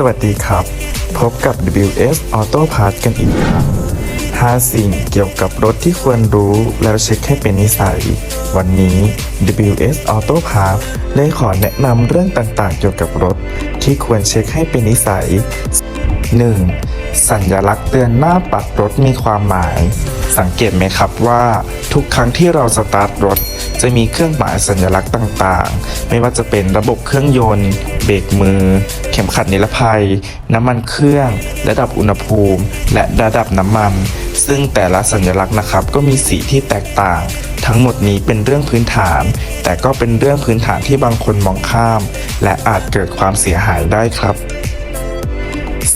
สวัสดีครับ พบกับ WS Auto Parts กันอีกครั้ง5สิ่งเกี่ยวกับรถที่ควรรู้แล้วเช็คให้เป็นนิสัย วันนี้ WS Auto Parts เลยขอแนะนำเรื่องต่างๆ เกี่ยวกับรถที่ควรเช็คให้เป็นนิสัย 1. สัญลักษณ์เตือนหน้าปัดรถมีความหมาย สังเกตไหมครับว่า ทุกครั้งที่เราสตาร์ทรถ จะมีเครื่องหมายสัญลักษณ์ต่างๆ ไม่ว่าจะเป็นระบบเครื่องยนต์ เบรกมือ เข็มขัดนิรภัย น้ำมันเครื่อง ระดับอุณหภูมิ และระดับน้ำมัน ซึ่งแต่ละสัญลักษณ์นะครับ ก็มีสีที่แตกต่าง ทั้งหมดนี้เป็นเรื่องพื้นฐาน แต่ก็เป็นเรื่องพื้นฐานที่บางคนมองข้าม และอาจเกิดความเสียหายได้ครับ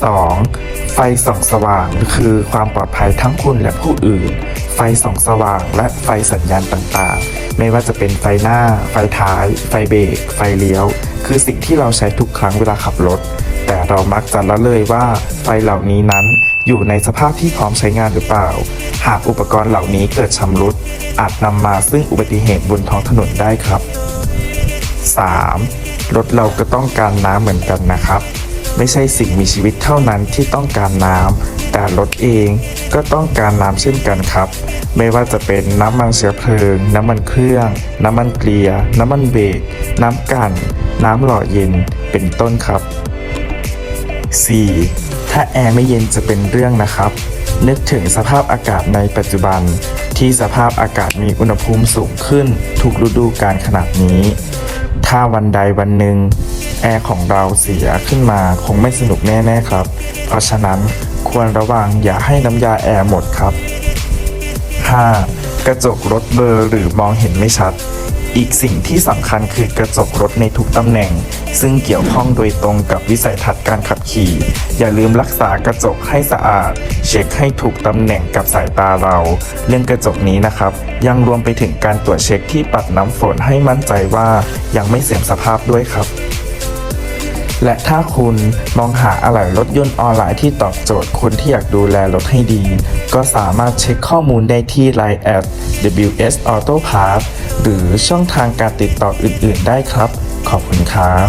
2. ไฟส่องสว่างคือความปลอดภัยทั้งคุณและผู้อื่น ไฟส่องสว่างและไฟสัญญาณต่างๆ ไม่ว่าจะเป็นไฟหน้า ไฟท้าย ไฟเบรกไฟเลี้ยว คือสิ่งที่เราใช้ทุกครั้งเวลาขับรถ แต่เรามักจะละเลยว่าไฟเหล่านี้นั้นอยู่ในสภาพที่พร้อมใช้งานหรือเปล่า หากอุปกรณ์เหล่านี้เกิดชำรุด อาจนำมาซึ่งอุบัติเหตุบนท้องถนนได้ครับ 3. รถเราก็ต้องการน้ำเหมือนกันนะครับ ไม่ใช่สิ่งมีชีวิตเท่านั้นที่ต้องการน้ำแต่รถเองก็ต้องการน้ำเช่นกันครับ ไม่ว่าจะเป็นน้ำมันเชื้อเพลิง น้ำมันเครื่อง น้ำมันเกลีย น้ำมันเบรกน้ำกัน น้ำหล่อเย็นเป็นต้นครับ 4. ถ้าแอร์ไม่เย็นจะเป็นเรื่องนะครับ นึกถึงสภาพอากาศในปัจจุบัน ที่สภาพอากาศมีอุณหภูมิสูงขึ้นทุกฤดูกาลขนาดนี้ ถ้าวันใดวันหนึ่ง แอร์ของเราเสียขึ้นมาคงไม่สนุกแน่ๆครับ เพราะฉะนั้นควรระวังอย่าให้น้ำยาแอร์หมดครับ 5. กระจกรถเบลอหรือมองเห็นไม่ชัด อีกสิ่งที่สำคัญคือกระจกรถในทุกตำแหน่ง ซึ่งเกี่ยวข้องโดยตรงกับวิสัยทัศน์การขับขี่ อย่าลืมรักษากระจกให้สะอาด เช็คให้ถูกตำแหน่งกับสายตาเรา เรื่องกระจกนี้นะครับ ยังรวมไปถึงการตรวจเช็คที่ปัดน้ำฝนให้มั่นใจว่ายังไม่เสื่อมสภาพด้วยครับ และถ้าคุณมองหาอะไหล่รถยนต์ออนไลน์ที่ตอบโจทย์คนที่อยากดูแลรถให้ดี ก็สามารถเช็คข้อมูลได้ที่ Line at WS Auto Parts หรือช่องทางการติดต่ออื่น ๆ ได้ครับ ขอบคุณครับ